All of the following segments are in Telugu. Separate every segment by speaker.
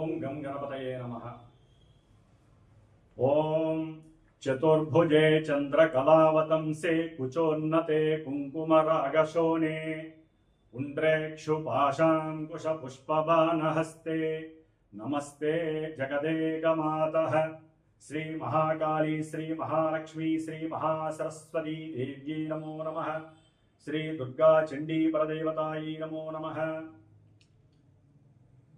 Speaker 1: ఓం గం గణపతయే నమ. ఓం చతుర్భుజే చంద్రకళావతంసే కుచోన్నతే కుంకుమరాగశోణే పుండ్రేక్షు పాశాంకుశ పుష్పబాణహస్తే. నమస్తే జగదేకమాత. శ్రీ మహాకాళీ శ్రీ మహాలక్ష్మీ శ్రీ మహాసరస్వతీ దేవ్యై నమో నమ. శ్రీ దుర్గా చండీ పరదేవతాయి నమో నమ.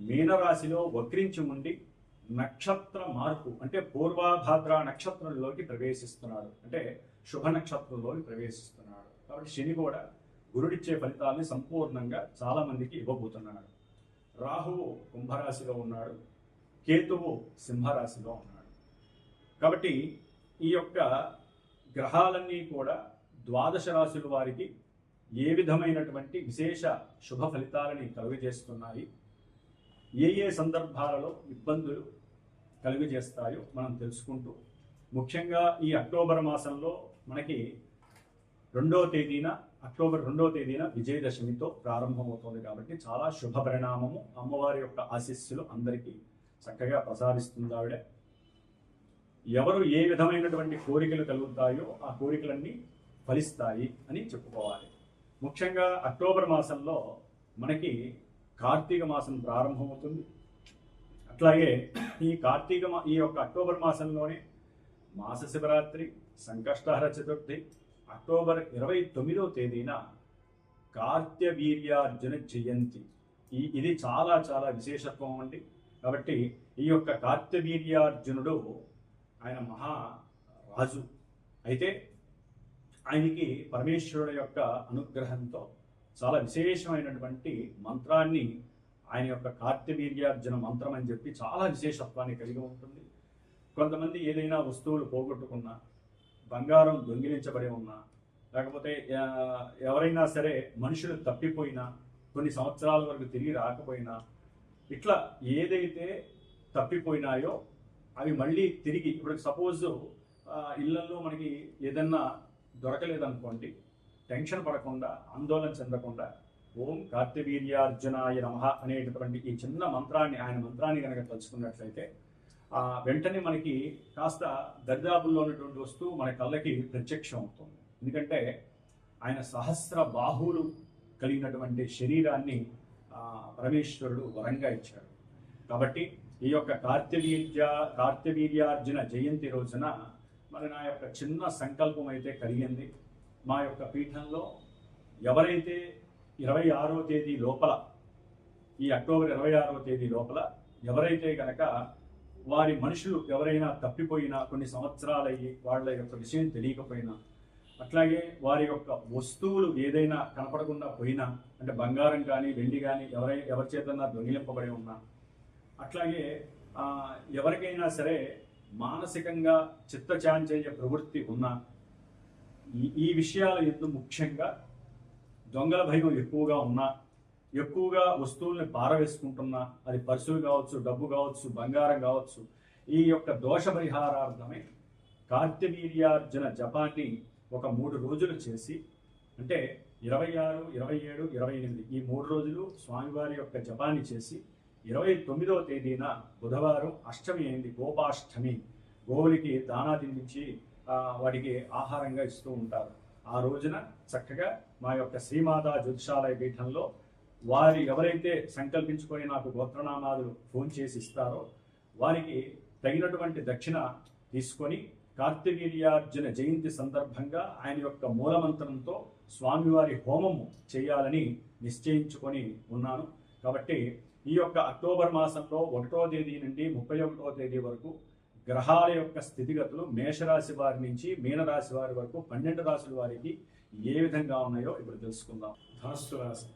Speaker 1: మీనరాశిలో వక్రించి ఉండి నక్షత్ర మార్పు అంటే పూర్వాభాద్ర నక్షత్రంలోకి ప్రవేశిస్తున్నాడు. అంటే శుభ నక్షత్రంలోకి ప్రవేశిస్తున్నాడు. కాబట్టి శని కూడా గురుడిచ్చే ఫలితాలని సంపూర్ణంగా చాలా మందికి ఇవ్వబోతున్నాడు. రాహువు కుంభరాశిలో ఉన్నాడు. కేతువు సింహరాశిలో ఉన్నాడు. కాబట్టి ఈ యొక్క గ్రహాలన్నీ కూడా ద్వాదశ రాశుల వారికి ఏ విధమైనటువంటి విశేష శుభ ఫలితాలని కలుగజేస్తున్నాయి? ఏ ఏ సందర్భాలలో ఇబ్బందులు కలుగజేస్తాయో మనం తెలుసుకుంటూ ముఖ్యంగా ఈ అక్టోబర్ మాసంలో మనకి రెండవ తేదీన అక్టోబర్ రెండవ తేదీన విజయదశమితో ప్రారంభమవుతోంది కాబట్టి చాలా శుభ పరిణామము అమ్మవారి యొక్క ఆశీస్సులు అందరికీ చక్కగా ప్రసాదిస్తుంది ఆవిడ. ఎవరు ఏ విధమైనటువంటి కోరికలు కలుగుతాయో ఆ కోరికలన్నీ ఫలిస్తాయి అని చెప్పుకోవాలి. ముఖ్యంగా అక్టోబర్ మాసంలో మనకి కార్తీక మాసం ప్రారంభమవుతుంది. అట్లాగే ఈ కార్తీక మా ఈ యొక్క అక్టోబర్ మాసంలోనే మాస శివరాత్రి సంకష్టహర చతుర్థి అక్టోబర్ ఇరవై తొమ్మిదో తేదీన కార్త్యవీర్యార్జున జయంతి. ఈ ఇది చాలా చాలా విశేషత్వం అండి. కాబట్టి ఈ యొక్క కార్త్యవీర్యార్జునుడు ఆయన మహా రాజు. అయితే ఆయనకి పరమేశ్వరుడు యొక్క అనుగ్రహంతో చాలా విశేషమైనటువంటి మంత్రాన్ని ఆయన యొక్క కార్తవీర్యార్జున మంత్రం అని చెప్పి చాలా విశేషత్వాన్ని కలిగి ఉంటుంది. కొంతమంది ఏదైనా వస్తువులు పోగొట్టుకున్నా బంగారం దొంగిలించబడి ఉన్నా లేకపోతే ఎవరైనా సరే మనుషులు తప్పిపోయినా కొన్ని సంవత్సరాల వరకు తిరిగి రాకపోయినా ఇట్లా ఏదైతే తప్పిపోయినాయో అవి మళ్ళీ తిరిగి ఇప్పుడు సపోజ్ ఇళ్ళలో మనకి ఏదన్నా దొరకలేదనుకోండి టెన్షన్ పడకుండా ఆందోళన చెందకుండా ఓం కార్తవీర్యార్జునాయ నమ అనేటటువంటి ఈ చిన్న మంత్రాన్ని ఆయన మంత్రాన్ని కనుక తలుచుకున్నట్లయితే ఆ వెంటనే మనకి కాస్త దరిదాపుల్లో ఉన్నటువంటి వస్తువు మన కళ్ళకి ప్రత్యక్షం అవుతుంది. ఎందుకంటే ఆయన సహస్ర బాహువులు కలిగినటువంటి శరీరాన్ని పరమేశ్వరుడు వరంగా ఇచ్చాడు. కాబట్టి ఈ యొక్క కార్తవీర్య కార్తవీర్యార్జున జయంతి రోజున మరి నా యొక్క చిన్న సంకల్పం అయితే కలిగింది. మా యొక్క పీఠంలో ఎవరైతే ఇరవై ఆరో తేదీ లోపల ఈ అక్టోబర్ ఇరవై ఆరో తేదీ లోపల ఎవరైతే గనక వారి మనుషులు ఎవరైనా తప్పిపోయినా కొన్ని సంవత్సరాలయ్యి వాళ్ళ యొక్క విషయం తెలియకపోయినా అట్లాగే వారి యొక్క వస్తువులు ఏదైనా కనపడకుండా పోయినా అంటే బంగారం కానీ వెండి కానీ ఎవరై ఎవరి చేతన్నా దొంగిలింపబడి ఉన్నా అట్లాగే ఎవరికైనా సరే మానసికంగా చిత్తచాంచల్య ప్రవృత్తి ఉన్నా ఈ ఈ విషయాల ఎందు ముఖ్యంగా దొంగల భయం ఎక్కువగా ఉన్నా ఎక్కువగా వస్తువుల్ని పారవేసుకుంటున్నా అది పర్సులు కావచ్చు డబ్బు కావచ్చు బంగారం కావచ్చు ఈ యొక్క దోష పరిహారార్థమే కార్తవీర్యార్జున జపాన్ని ఒక మూడు రోజులు చేసి అంటే ఇరవై ఆరు ఇరవై ఏడు ఇరవై ఎనిమిది ఈ మూడు రోజులు స్వామివారి యొక్క జపాన్ని చేసి ఇరవై తొమ్మిదవ తేదీన బుధవారం అష్టమి అయింది గోపాష్టమి. గోవులకి దానా తినిపించి వాడికి ఆహారంగా ఇస్తూ ఉంటారు. ఆ రోజున చక్కగా మా యొక్క శ్రీమాతా జ్యోతిషాలయ పీఠంలో వారి ఎవరైతే సంకల్పించుకొని నాకు గోత్రనామాదులు ఫోన్ చేసి ఇస్తారో వారికి తగినటువంటి దక్షిణ తీసుకొని కార్తవీర్యార్జున జయంతి సందర్భంగా ఆయన యొక్క మూలమంత్రంతో స్వామివారి హోమము చేయాలని నిశ్చయించుకొని ఉన్నాను. కాబట్టి ఈ యొక్క అక్టోబర్ మాసంలో ఒకటో తేదీ నుండి ముప్పై ఒకటో తేదీ వరకు గ్రహాల యొక్క స్థితిగతులు మేషరాశి వారి నుంచి మీనరాశి వారి వరకు పన్నెండు రాశుల వారికి ఏ విధంగా ఉన్నాయో ఇప్పుడు తెలుసుకుందాం. ధనుస్సు రాశి.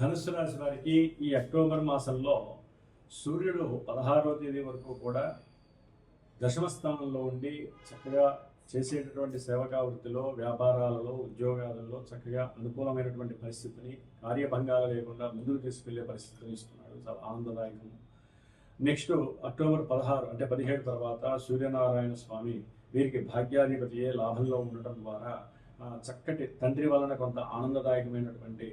Speaker 1: ధనుస్సు రాశి వారికి ఈ అక్టోబర్ మాసంలో సూర్యుడు పదహారవ తేదీ వరకు కూడా దశమ స్థానంలో ఉండి చక్కగా చేసేటటువంటి సేవకా వృత్తిలో వ్యాపారాలలో ఉద్యోగాలలో చక్కగా అనుకూలమైనటువంటి పరిస్థితిని కార్యభంగాలు లేకుండా ముందుకు తీసుకెళ్ళే పరిస్థితిని ఇస్తున్నాడు. చాలా ఆనందదాయకం. నెక్స్ట్ అక్టోబర్ పదహారు అంటే పదిహేడు తర్వాత సూర్యనారాయణ స్వామి వీరికి భాగ్యాధిపతియే లాభంలో ఉండటం ద్వారా చక్కటి తండ్రి వలన కొంత ఆనందదాయకమైనటువంటి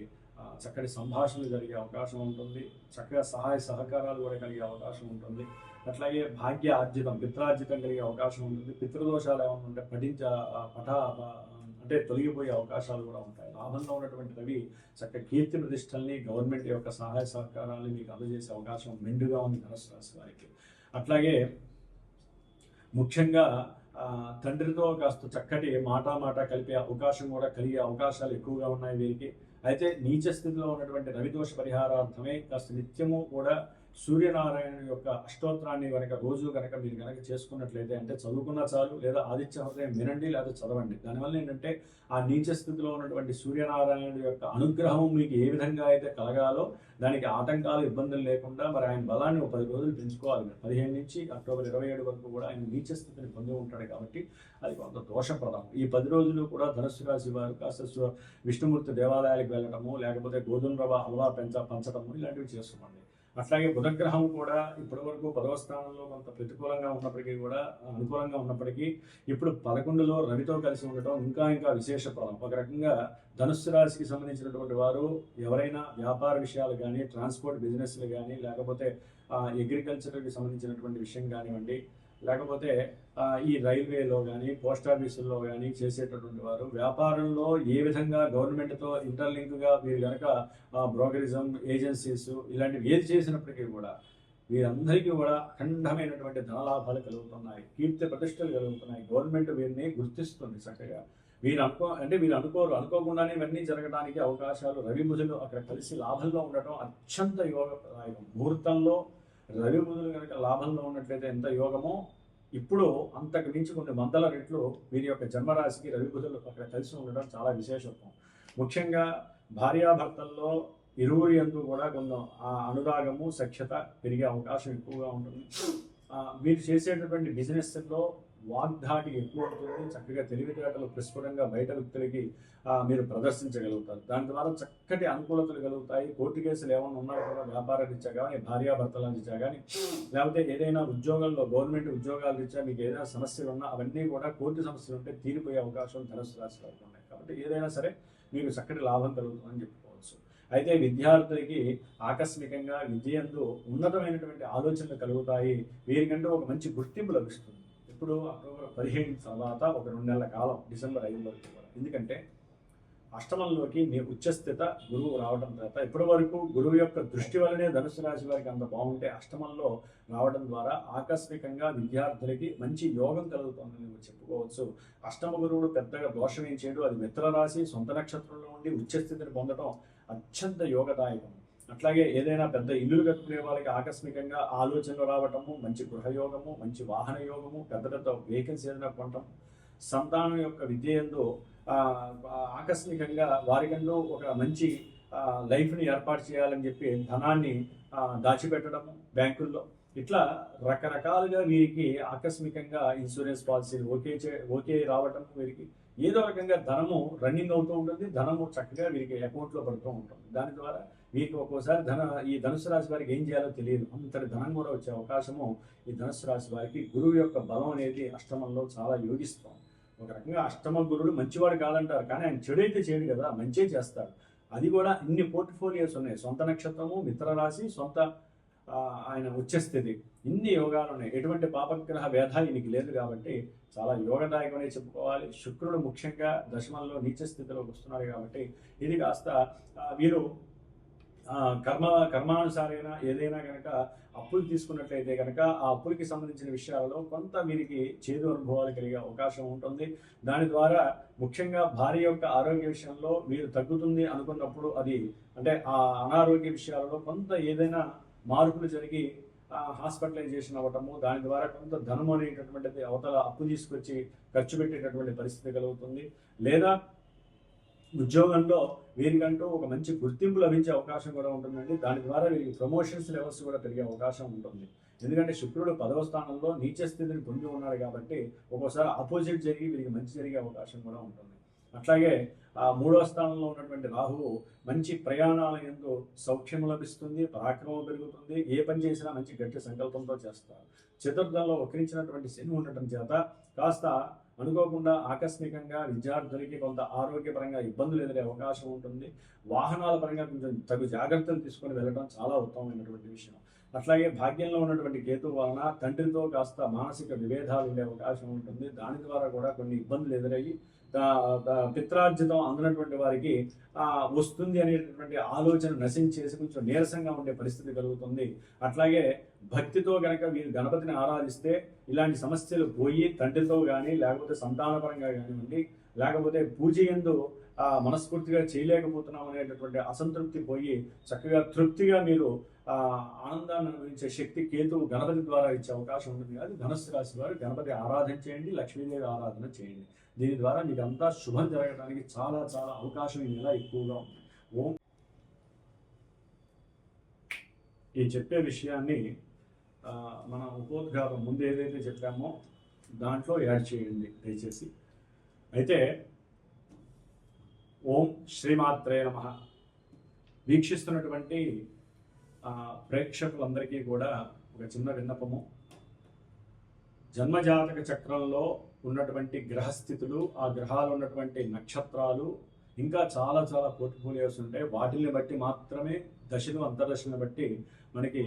Speaker 1: చక్కటి సంభాషణలు జరిగే అవకాశం ఉంటుంది. చక్కగా సహాయ సహకారాలు కూడా కలిగే అవకాశం ఉంటుంది. అట్లాగే భాగ్య ఆర్జితం పిత్రార్జితం కలిగే అవకాశం ఉంటుంది. పితృదోషాలు ఏమైనా ఉంటే పఠించ పఠ అంటే తొలగిపోయే అవకాశాలు కూడా ఉంటాయి. లాభంలో ఉన్నటువంటి రవి చక్క కీర్తి ప్రతిష్టల్ని గవర్నమెంట్ యొక్క సహాయ సహకారాన్ని మీకు అందజేసే అవకాశం మెండుగా ఉంది ధనుసు రాశి వారికి. అట్లాగే ముఖ్యంగా తండ్రితో కాస్త చక్కటి మాట మాట కలిపే అవకాశం కూడా కలిగే అవకాశాలు ఎక్కువగా ఉన్నాయి వీరికి. అయితే నీచ స్థితిలో ఉన్నటువంటి రవిదోష పరిహారార్థమే కాస్త నిత్యము కూడా సూర్యనారాయణ యొక్క అష్టోత్తరాన్ని కనుక రోజు కనుక మీరు కనుక చేసుకున్నట్లయితే అంటే చదువుకున్నా చాలు లేదా ఆదిత్య హృదయం వినండి లేదా చదవండి. దానివల్ల ఏంటంటే ఆ నీచ స్థితిలో ఉన్నటువంటి సూర్యనారాయణుడు యొక్క అనుగ్రహం మీకు ఏ విధంగా అయితే కలగాలో దానికి ఆటంకాలు ఇబ్బందులు లేకుండా మరి ఆయన బలాన్ని ఒక పది రోజులు పెంచుకోవాలి. పదిహేను నుంచి అక్టోబర్ ఇరవై ఏడు వరకు కూడా ఆయన నీచ స్థితిని పొంది ఉంటాడు కాబట్టి అది కొంత దోషప్రదం. ఈ పది రోజులు కూడా ధనుసు రాశి వారు కాస్త విష్ణుమూర్తి దేవాలయాలకు వెళ్ళటము లేకపోతే గోధుమ రవ అలవా పెంచ పంచడము ఇలాంటివి చేసుకోండి అట్లాగే బుధగ్రహం కూడా ఇప్పటి వరకు పదవ స్థానంలో కొంత ప్రతికూలంగా ఉన్నప్పటికీ కూడా అనుకూలంగా ఉన్నప్పటికీ ఇప్పుడు పదకొండులో రవితో కలిసి ఉండటం ఇంకా ఇంకా విశేషప్రదం ఒక రకంగా ధనుస్సు రాశికి సంబంధించినటువంటి వారు ఎవరైనా వ్యాపార విషయాలు కానీ ట్రాన్స్పోర్ట్ బిజినెస్లు కానీ లేకపోతే అగ్రికల్చర్కి సంబంధించినటువంటి విషయం కానివ్వండి లేకపోతే ఈ రైల్వేలో కానీ పోస్ట్ ఆఫీసుల్లో కానీ చేసేటటువంటి వారు వ్యాపారంలో ఏ విధంగా గవర్నమెంట్తో ఇంటర్లింక్గా మీరు కనుక బ్రోకరిజం ఏజెన్సీస్ ఇలాంటివి ఏది చేసినప్పటికీ కూడా వీరందరికీ కూడా అఖండమైనటువంటి ధనలాభాలు కలుగుతున్నాయి. కీర్తి ప్రతిష్టలు కలుగుతున్నాయి. గవర్నమెంట్ వీరిని గుర్తిస్తుంది చక్కగా. వీరు అనుకో అంటే వీరు అనుకోరు. అనుకోకుండానే ఇవన్నీ జరగడానికి అవకాశాలు రవి ముజులు అక్కడ కలిసి లాభంలో ఉండటం అత్యంత యోగప్రదాయకం ముహూర్తంలో రవి బుధులు కనుక లాభంలో ఉన్నట్లయితే ఎంత యోగమో ఇప్పుడు అంతకు మించి కొన్ని వందల రెట్లు వీరి యొక్క జన్మరాశికి రవి బుధులు అక్కడ కలిసి ఉండడం చాలా విశేషత్వం. ముఖ్యంగా భార్యాభర్తల్లో ఇరువురి ఎందు కూడా కొంచెం ఆ అనురాగము సఖ్యత పెరిగే అవకాశం ఎక్కువగా ఉంటుంది. మీరు చేసేటటువంటి బిజినెస్లో వాగ్దాటి ఎక్కువ ఉంటుంది? చక్కగా తెలివితేటలు ప్రస్ఫుటంగా బయట వ్యక్తులకి మీరు ప్రదర్శించగలుగుతారు. దాని ద్వారా చక్కటి అనుకూలతలు కలుగుతాయి. కోర్టు కేసులు ఏమైనా ఉన్నా కూడా వ్యాపార రీత్యా కానీ భార్యాభర్తల రీత్యా కానీ లేకపోతే ఏదైనా ఉద్యోగంలో గవర్నమెంట్ ఉద్యోగాల రీత్యా మీకు ఏదైనా సమస్యలు ఉన్నా అవన్నీ కూడా కోర్టు సమస్యలు ఉంటే తీరిపోయే అవకాశం ధనుసు రాశి ఉన్నాయి. కాబట్టి ఏదైనా సరే మీకు చక్కటి లాభం కలుగుతుందని చెప్పుకోవచ్చు. అయితే విద్యార్థులకి ఆకస్మికంగా విద్యందు ఉన్నతమైనటువంటి ఆలోచనలు కలుగుతాయి. వీరికంటే ఒక మంచి గుర్తింపు లభిస్తుంది. ఇప్పుడు అక్టోబర్ పదిహేను తర్వాత ఒక రెండు నెలల కాలం డిసెంబర్ ఐదు వరకు కూడా ఎందుకంటే అష్టమంలోకి మీ ఉచ్చస్థిత గురువు రావడం తర్వాత ఇప్పటి వరకు గురువు యొక్క దృష్టి వల్లనే ధనుసు రాశి వారికి అంత బాగుంటే అష్టమంలో రావడం ద్వారా ఆకస్మికంగా విద్యార్థులకి మంచి యోగం కలుగుతుందని చెప్పుకోవచ్చు. అష్టమ గురువుడు పెద్దగా దోషం ఏం చేయడు. అది మిత్ర రాశి సొంత నక్షత్రంలో ఉండి ఉచ్చస్థితిని పొందడం అత్యంత యోగదాయకం. అట్లాగే ఏదైనా పెద్ద ఇల్లులు కట్టుకునే వాళ్ళకి ఆకస్మికంగా ఆలోచనలు రావటము మంచి గృహయోగము మంచి వాహన యోగము పెద్ద పెద్ద వెహికల్స్ ఏదైనా కొనటం సంతానం యొక్క విద్య ఎందు ఆకస్మికంగా వారికంలో ఒక మంచి లైఫ్ని ఏర్పాటు చేయాలని చెప్పి ధనాన్ని దాచిపెట్టడము బ్యాంకుల్లో. ఇట్లా రకరకాలుగా వీరికి ఆకస్మికంగా ఇన్సూరెన్స్ పాలసీలు ఓకే చే ఓకే రావటం వీరికి. ఏదో రకంగా ధనము రన్నింగ్ అవుతూ ఉంటుంది ధనము చక్కగా వీరికి అకౌంట్లో పడుతూ ఉంటుంది. దాని ద్వారా మీకు ఒక్కోసారి ధన ఈ ధనుసు రాశి వారికి ఏం చేయాలో తెలియదు. అంతటి ధనం కూడా వచ్చే అవకాశము ఈ ధనుసు రాశి వారికి గురువు యొక్క బలం అనేది అష్టమంలో చాలా యోగిస్తాం. ఒక రకంగా అష్టమ గురుడు మంచివాడు కాదంటారు కానీ ఆయన చెడు అయితే చేయడు కదా మంచే చేస్తాడు. అది కూడా ఇన్ని పోర్ట్ఫోలియోస్ ఉన్నాయి. సొంత నక్షత్రము మిత్ర రాశి సొంత ఆయన వచ్చేస్తుంది. ఇన్ని యోగాలు ఉన్నాయి. ఎటువంటి పాపగ్రహ వేధ ఈయనకి లేదు కాబట్టి చాలా యోగదాయకమనే చెప్పుకోవాలి. శుక్రుడు ముఖ్యంగా దశమంలో నీచ స్థితిలోకి వస్తున్నాడు కాబట్టి ఇది కాస్త వీరు కర్మ కర్మానుసారైన ఏదైనా కనుక అప్పులు తీసుకున్నట్లయితే కనుక ఆ అప్పులకి సంబంధించిన విషయాలలో కొంత వీరికి చేదు అనుభవాలు కలిగే అవకాశం ఉంటుంది. దాని ద్వారా ముఖ్యంగా భార్య యొక్క ఆరోగ్య విషయంలో మీరు తగ్గుతుంది అనుకున్నప్పుడు అది అంటే ఆ అనారోగ్య విషయాలలో కొంత ఏదైనా మార్పులు జరిగి హాస్పిటలైజేషన్ అవ్వటము దాని ద్వారా కొంత ధనం అనేటటువంటిది అవతల అప్పు తీసుకొచ్చి ఖర్చు పెట్టేటటువంటి పరిస్థితి కలుగుతుంది. లేదా ఉద్యోగంలో వీరికంటూ ఒక మంచి గుర్తింపు లభించే అవకాశం కూడా ఉంటుందండి. దాని ద్వారా వీరికి ప్రమోషన్స్ లెవెల్స్ కూడా పెరిగే అవకాశం ఉంటుంది. ఎందుకంటే శుక్రుడు పదవ స్థానంలో నీచ స్థితిని పొంది ఉన్నాడు కాబట్టి ఒక్కోసారి ఆపోజిట్ జరిగి వీరికి మంచి జరిగే అవకాశం కూడా ఉంటుంది. అట్లాగే ఆ మూడవ స్థానంలో ఉన్నటువంటి రాహువు మంచి ప్రయాణాల ఎందు సౌఖ్యం లభిస్తుంది పరాక్రమం పెరుగుతుంది ఏ పని చేసినా మంచి గట్టి సంకల్పంతో చేస్తారు చతుర్థంలో వక్రించినటువంటి శని ఉండటం చేత కాస్త అనుకోకుండా ఆకస్మికంగా విద్యార్థులకి కొంత ఆరోగ్యపరంగా ఇబ్బందులు ఎదురే అవకాశం ఉంటుంది. వాహనాల పరంగా కొంచెం తగు జాగ్రత్తలు తీసుకొని వెళ్ళడం చాలా ఉత్తమమైనటువంటి విషయం. అట్లాగే భాగ్యంలో ఉన్నటువంటి కేతు వలన తండ్రితో కాస్త మానసిక విభేదాలు ఉండే అవకాశం ఉంటుంది. దాని ద్వారా కూడా కొన్ని ఇబ్బందులు ఎదురయ్యి పిత్రార్జితం అందినటువంటి వారికి వస్తుంది అనేటటువంటి ఆలోచన నశించేసి కొంచెం నీరసంగా ఉండే పరిస్థితి కలుగుతుంది. అట్లాగే భక్తితో గనక వీరు గణపతిని ఆరాధిస్తే ఇలాంటి సమస్యలు పోయి తండ్రితో కానీ లేకపోతే సంతానపరంగా కానివ్వండి లేకపోతే పూజ ఎందు మనస్ఫూర్తిగా చేయలేకపోతున్నాం అనేటటువంటి అసంతృప్తి పోయి చక్కగా తృప్తిగా మీరు ఆనందాన్ని అనుభవించే శక్తి కేతువు గణపతి ద్వారా ఇచ్చే అవకాశం ఉంటుంది. అది ధనస్సు రాశి వారు గణపతి ఆరాధన చేయండి లక్ష్మీదేవి ఆరాధన చేయండి. దీని ద్వారా మీకు అంతా శుభం జరగడానికి చాలా చాలా అవకాశం ఈ నెల ఎక్కువగా ఉంది. ఓం. ఈ చెప్పే విషయాన్ని మన ఉపోద్ఘాతం ముందు ఏదైతే చెప్పామో దాంట్లో యాడ్ చేయండి దయచేసి. అయితే ఓం శ్రీమాత్రే నమ. వీక్షిస్తున్నటువంటి ప్రేక్షకులందరికీ కూడా ఒక చిన్న విన్నపము. జన్మజాతక చక్రంలో ఉన్నటువంటి గ్రహస్థితులు ఆ గ్రహాలు ఉన్నటువంటి నక్షత్రాలు ఇంకా చాలా చాలా పోర్ట్ఫోలియోస్ ఉంటాయి వాటిని బట్టి మాత్రమే దశలు అంతర్దశలను బట్టి మనకి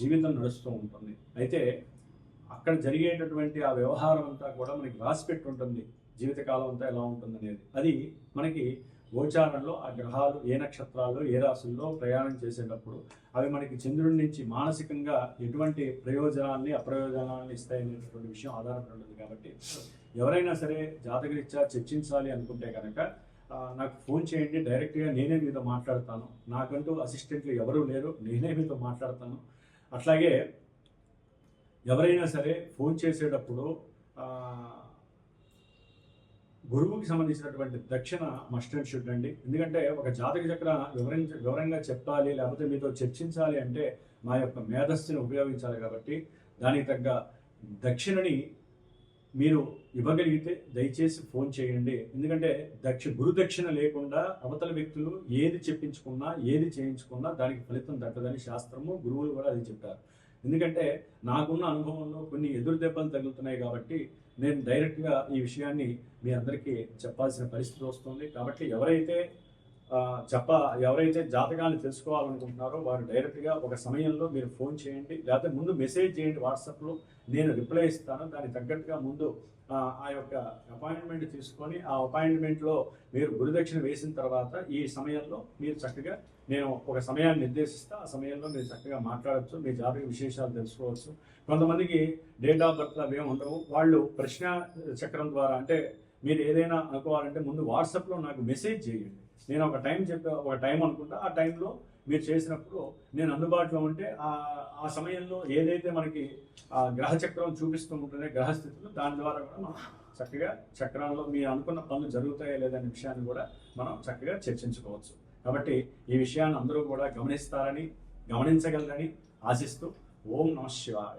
Speaker 1: జీవితం నడుస్తూ ఉంటుంది. అయితే అక్కడ జరిగేటటువంటి ఆ వ్యవహారం అంతా కూడా మనకి రాసి పెట్టి ఉంటుంది జీవితకాలం అంతా ఎలా ఉంటుంది అనేది అది మనకి గోచారంలో ఆ గ్రహాలు ఏ నక్షత్రాలు ఏ రాశుల్లో ప్రయాణం చేసేటప్పుడు అవి మనకి చంద్రుడి నుంచి మానసికంగా ఎటువంటి ప్రయోజనాల్ని అప్రయోజనాల్ని ఇస్తాయనేటటువంటి విషయం ఆధారపడి ఉంటుంది కాబట్టి ఎవరైనా సరే జాతకరీత్యా చర్చించాలి అనుకుంటే కనుక నాకు ఫోన్ చేయండి. డైరెక్ట్గా నేనే మీతో మాట్లాడతాను. నాకంటూ అసిస్టెంట్లు ఎవరూ లేరు. నేనే మీతో మాట్లాడతాను. అట్లాగే ఎవరైనా సరే ఫోన్ చేసేటప్పుడు గురువుకి సంబంధించినటువంటి దక్షిణ మస్ట్ అండ్ షుడ్ అండి. ఎందుకంటే ఒక జాతక చక్ర వివరించ వివరంగా చెప్పాలి లేకపోతే మీతో చర్చించాలి అంటే మా యొక్క మేధస్సుని ఉపయోగించాలి కాబట్టి దానికి తగ్గ దక్షిణని మీరు ఇవ్వగలిగితే దయచేసి ఫోన్ చేయండి. ఎందుకంటే దక్ష గురుదక్షిణ లేకుండా అవతల వ్యక్తులు ఏది చెప్పించుకున్నా ఏది చేయించుకున్నా దానికి ఫలితం దక్కదని శాస్త్రము గురువులు కూడా అది చెప్పారు. ఎందుకంటే నాకున్న అనుభవంలో కొన్ని ఎదురు దెబ్బలు తగులుతున్నాయి కాబట్టి నేను డైరెక్ట్గా ఈ విషయాన్ని మీ అందరికీ చెప్పాల్సిన పరిస్థితి వస్తుంది. కాబట్టి ఎవరైతే చెప్ప ఎవరైతే జాతకాన్ని తెలుసుకోవాలనుకుంటున్నారో వారు డైరెక్ట్గా ఒక సమయంలో మీరు ఫోన్ చేయండి లేకపోతే ముందు మెసేజ్ చేయండి వాట్సాప్లో. నేను రిప్లై ఇస్తాను. దానికి తగ్గట్టుగా ముందు ఆ, యొక్క అపాయింట్మెంట్ తీసుకొని ఆ అపాయింట్మెంట్లో మీరు గురుదక్షిణ వేసిన తర్వాత ఈ సమయంలో మీరు చక్కగా నేను ఒక సమయాన్ని నిర్దేశిస్తా. ఆ సమయంలో మీరు చక్కగా మాట్లాడచ్చు మీ జాతక విశేషాలు తెలుసుకోవచ్చు. కొంతమందికి డేట్ ఆఫ్ బర్త్ అవి ఏమి ఉండవు. వాళ్ళు ప్రశ్న చక్రం ద్వారా అంటే మీరు ఏదైనా అనుకోవాలంటే ముందు వాట్సాప్లో నాకు మెసేజ్ చేయండి. నేను ఒక టైం చెప్పే ఒక టైం అనుకుంటా ఆ టైంలో మీరు చేసినప్పుడు నేను అందుబాటులో ఉంటే ఆ ఆ సమయంలో ఏదైతే మనకి ఆ గ్రహ చక్రం చూపిస్తూ ఉంటుందో గ్రహస్థితులు దాని ద్వారా కూడా మనం చక్కగా చక్రంలో మీరు అనుకున్న పనులు జరుగుతాయా లేదనే విషయాన్ని కూడా మనం చక్కగా చర్చించుకోవచ్చు. కాబట్టి ఈ విషయాన్ని అందరూ కూడా గమనిస్తారని గమనించగలరని ఆశిస్తూ ఓం నమ శివాయ.